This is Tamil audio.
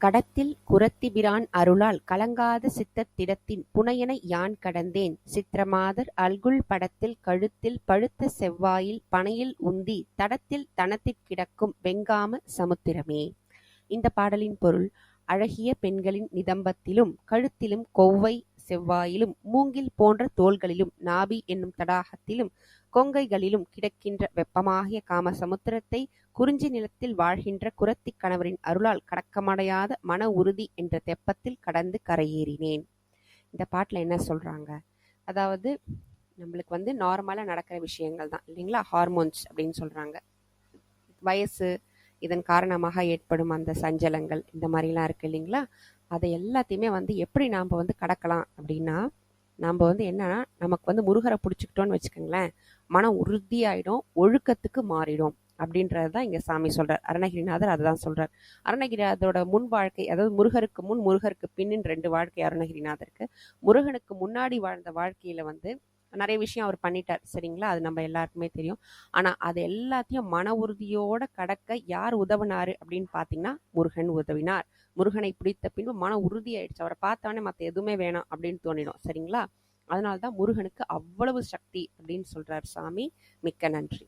கடத்தில் குறத்திபிரான் அருளால் கலங்காத சித்தத்திடத்தின் புனையனை யான் கடந்தேன் சித்திரமாதர் அல்குல் படத்தில் கழுத்தில் பழுத்த செவ்வாயில் பனையில் உந்தி தடத்தில் தனத்தில் கிடக்கும் வெங்காம சமுத்திரமே. இந்த பாடலின் பொருள் அழகிய பெண்களின் நிதம்பத்திலும் கழுத்திலும் கொவ்வை செவ்வாயிலும் மூங்கில் போன்ற தோள்களிலும் நாபி என்னும் தடாகத்திலும் கொங்கைகளிலும் கிடக்கின்ற வெப்பமாகிய காமசமுத்திரத்தை குறிஞ்சி நிலத்தில் வாழ்கின்ற குறத்திக் கணவரின் அருளால் கடக்கமடையாத மன உறுதி என்ற தெப்பத்தில் கடந்து கரையேறினேன். இந்த பாட்டில் என்ன சொல்றாங்க? அதாவது நம்மளுக்கு வந்து நார்மலாக நடக்கிற விஷயங்கள் தான் இல்லைங்களா? ஹார்மோன்ஸ் அப்படின்னு சொல்றாங்க. வயசு இதன் காரணமாக ஏற்படும் அந்த சஞ்சலங்கள் இந்த மாதிரிலாம் இருக்கு இல்லைங்களா? அதை எல்லாத்தையுமே வந்து எப்படி நாம் வந்து கடக்கலாம் அப்படின்னா நம்ம வந்து என்னன்னா நமக்கு வந்து முருகரை பிடிச்சிக்கிட்டோன்னு வச்சுக்கோங்களேன் மனம் உறுதியாயிடும் ஒழுக்கத்துக்கு மாறிடும் அப்படின்றது தான் இங்கே சாமி சொல்கிறார் அருணகிரிநாதர் அதுதான் சொல்கிறார் அருணகிரிநாதரோட முன் வாழ்க்கை அதாவது முருகருக்கு முன் முருகருக்கு பின்னின் ரெண்டு வாழ்க்கை அருணகிரிநாதருக்கு. முருகனுக்கு முன்னாடி வாழ்ந்த வாழ்க்கையில் வந்து நிறைய விஷயம் அவர் பண்ணிட்டார் சரிங்களா? அது நம்ம எல்லாருக்குமே தெரியும். ஆனால் அது எல்லாத்தையும் மன உறுதியோட கடக்க யார் உதவினார் அப்படின்னு பார்த்தீங்கன்னா முருகன் உதவினார். முருகனை பிடித்த பின்பு மன உறுதியாயிடுச்சு அவரை பார்த்தோன்னே மற்ற எதுவுமே வேணாம் அப்படின்னு தோணிடும். சரிங்களா? அதனால்தான் முருகனுக்கு அவ்வளவு சக்தி அப்படின்னு சொல்றார் சாமி. மிக்க நன்றி.